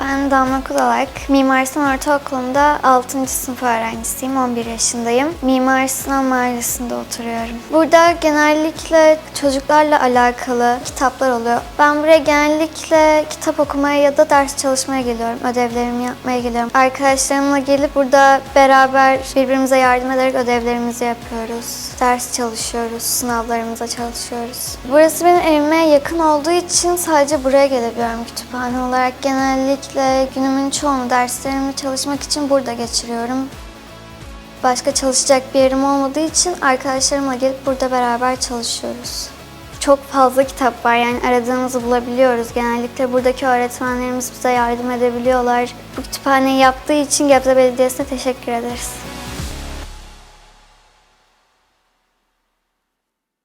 Ben Damla Kudalak. Mimar Sinan Ortaokulu'nda 6. sınıf öğrencisiyim. 11 yaşındayım. Mimar Sinan Mahallesi'nde oturuyorum. Burada genellikle çocuklarla alakalı kitaplar oluyor. Ben buraya genellikle kitap okumaya ya da ders çalışmaya geliyorum. Ödevlerimi yapmaya geliyorum. Arkadaşlarımla gelip burada beraber birbirimize yardım ederek ödevlerimizi yapıyoruz. Ders çalışıyoruz, sınavlarımıza çalışıyoruz. Burası benim evime yakın olduğu için sadece buraya gelebiliyorum kütüphane olarak. Genellikle günümün çoğunu derslerimi çalışmak için burada geçiriyorum. Başka çalışacak bir yerim olmadığı için arkadaşlarımla gelip burada beraber çalışıyoruz. Çok fazla kitap var yani aradığımızı bulabiliyoruz. Genellikle buradaki öğretmenlerimiz bize yardım edebiliyorlar. Bu kütüphaneyi yaptığı için Gebze Belediyesi'ne teşekkür ederiz.